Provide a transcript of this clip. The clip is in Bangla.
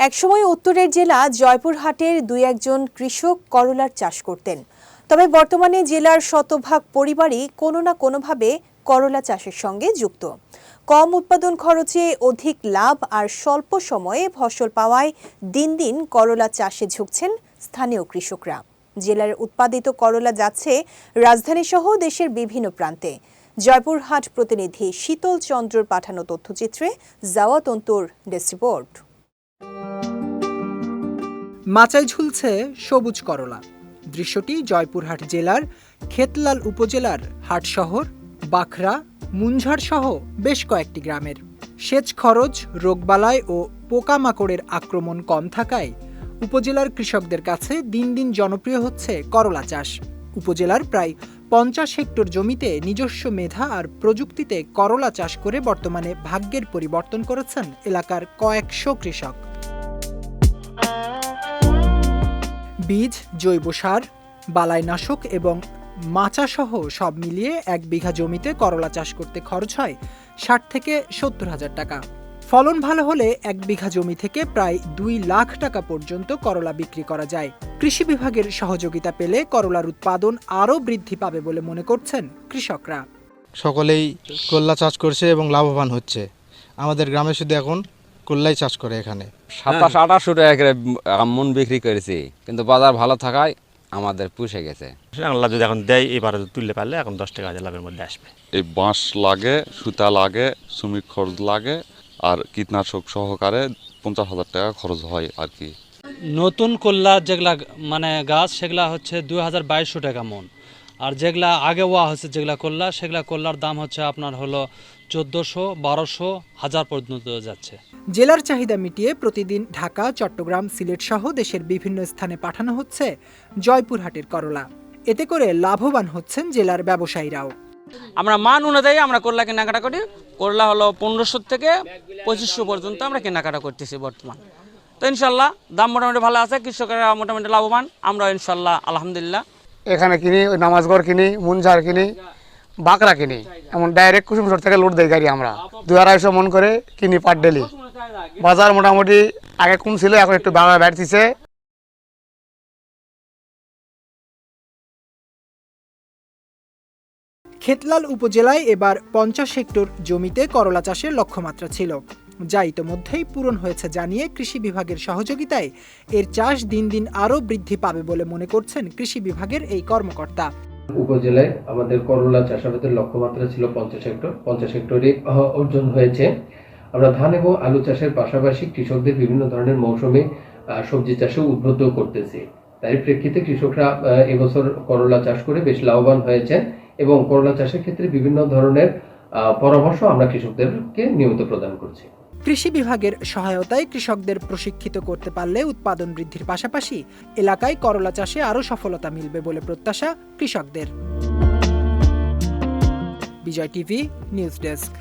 একসময় উত্তরের জেলা জয়পুরহাটের দুই একজন কৃষক করলার চাষ করতেন। তবে বর্তমানে জেলার শতভাগ পরিবারই কোনো না কোনোভাবে করলা চাষের সঙ্গে যুক্ত। কম উৎপাদন খরচে অধিক লাভ আর স্বল্প সময়ে ফসল পাওয়ায় দিন দিন করলা চাষে ঝুঁকছেন স্থানীয় কৃষকরা। জেলার উৎপাদিত করলা যাচ্ছে রাজধানীসহ দেশের বিভিন্ন প্রান্তে। জয়পুরহাট প্রতিনিধি শীতল চন্দ্রর পাঠানো তথ্যচিত্রে জাওয়াত অন্তুর ডেস্ক রিপোর্ট। মাচায় ঝুলছে সবুজ করলা। দৃশ্যটি জয়পুরহাট জেলার খেতলাল উপজেলার হাট শহর বাখরা মুঞ্ঝার সহ বেশ কয়েকটি গ্রামের। সেচ খরচ, রোগবালাই ও পোকামাকড়ের আক্রমণ কম থাকায় উপজেলার কৃষকদের কাছে দিন দিন জনপ্রিয় হচ্ছে করলা চাষ। উপজেলার প্রায় পঞ্চাশ হেক্টর জমিতে নিজস্ব মেধা আর প্রযুক্তিতে করলা চাষ করে বর্তমানে ভাগ্যের পরিবর্তন করেছেন এলাকার কয়েকশো কৃষক। বীজ, জৈব সার, বালাইনাশক এবং মাচাসহ সব মিলিয়ে এক বিঘা জমিতে করলা চাষ করতে খরচ হয় ষাট থেকে সত্তর হাজার টাকা। ফলন ভালো হলে এক বিঘা জমি থেকে প্রায় দুই লাখ টাকা পর্যন্ত করলা বিক্রি করা যায়। কৃষি বিভাগের সহযোগিতা পেলে করলার উৎপাদন আরও বৃদ্ধি পাবে বলে মনে করছেন কৃষকরা। সকলেই করলা চাষ করছে এবং লাভবান হচ্ছে। আমাদের গ্রামে শুধু এখন কল্লাই চাষ করে এখানে। সাতাশ আঠাশশো টাকা করে মন বিক্রি করেছি। কিন্তু বাজার ভালো থাকায় আমাদের পুষে গেছে। আল্লাহ যদি এখন দেয় এবারে যদি তুললে পারলে এখন দশ টাকা হাজার লাভের মধ্যে আসবে। এই বাঁশ লাগে সুতা লাগে শ্রমিক খরচ লাগে আর কীটনাশক সহকারে পঞ্চাশ হাজার টাকা খরচ হয় আর কি। নতুন কল্লা যেগুলা মানে গাছ সেগুলা হচ্ছে দুই হাজার বাইশশো টাকা মন। আর যেগুলা আগে ওয়া হচ্ছে যেগুলা কল্লা সেগুলা কল্লার দাম হচ্ছে আপনার হলো চোদ্দোশো বারোশো হাজার পর্যন্ত যাচ্ছে। জেলার চাহিদা মিটিয়ে প্রতিদিন ঢাকা চট্টগ্রাম সিলেট সহ দেশের বিভিন্ন স্থানে পাঠানো হচ্ছে জয়পুরহাটের করলা। এতে করে লাভবান হচ্ছেন জেলার ব্যবসায়ীরাও। আমরা মান অনুযায়ী আমরা করলা কেনাকাটা করি। করলা হলো পনেরোশো থেকে পঁচিশশো পর্যন্ত আমরা কেনাকাটা করতেছি বর্তমান। তো ইনশাল্লাহ দাম মোটামুটি ভালো আছে কৃষকেরা মোটামুটি লাভবান। আমরা ইনশাল্লাহ আলহামদুলিল্লাহ। এখানে কিনি, ওই নামাজগড় কিনি, মুনঝার কিনি, বাঁকড়া কিনি। এমন ডাইরেক্ট কুসুমসর থেকে লোড দেয় গাড়ি আমরা। দুই আড়াইশো মন করে কিনি পার ডেলি বাজার মোটামুটি আগে কম ছিল, এখন একটু বাড়া বাড়তিছে। খেতলাল উপজেলায় এবার পঞ্চাশ হেক্টর জমিতে করলা চাষের লক্ষ্যমাত্রা ছিল। যা ইতোমধ্যেই পূরণ হয়েছে জানিয়ে কৃষি বিভাগের সহযোগিতায় এর চাষ দিন দিন আরও বৃদ্ধি পাবে বলে মনে করছেন কৃষি বিভাগের এই কর্মকর্তা। উপজেলায় আমাদের করলা চাষাবাদের লক্ষ্যমাত্রা ছিল পঞ্চাশ হেক্টর। পঞ্চাশ হেক্টরে অর্জন হয়েছে। আমরা ধান এবং আলু চাষের পাশাপাশি কৃষকদের বিভিন্ন ধরনের মৌসুমে সবজি চাষে উদ্বুদ্ধ করতেছি। তাই প্রেক্ষিতে কৃষকরা এবছর করলা চাষ করে বেশ লাভবান হয়েছেন এবং করলা চাষের ক্ষেত্রে বিভিন্ন ধরনের পরামর্শ আমরা কৃষকদেরকে নিয়মিত প্রদান করছি। কৃষি বিভাগের সহায়তায় কৃষকদের প্রশিক্ষিত করতে পারলে উৎপাদন বৃদ্ধির পাশাপাশি এলাকায় করলা চাষে আরও সফলতা মিলবে বলে প্রত্যাশা কৃষকদের। Bijoy TV, news desk.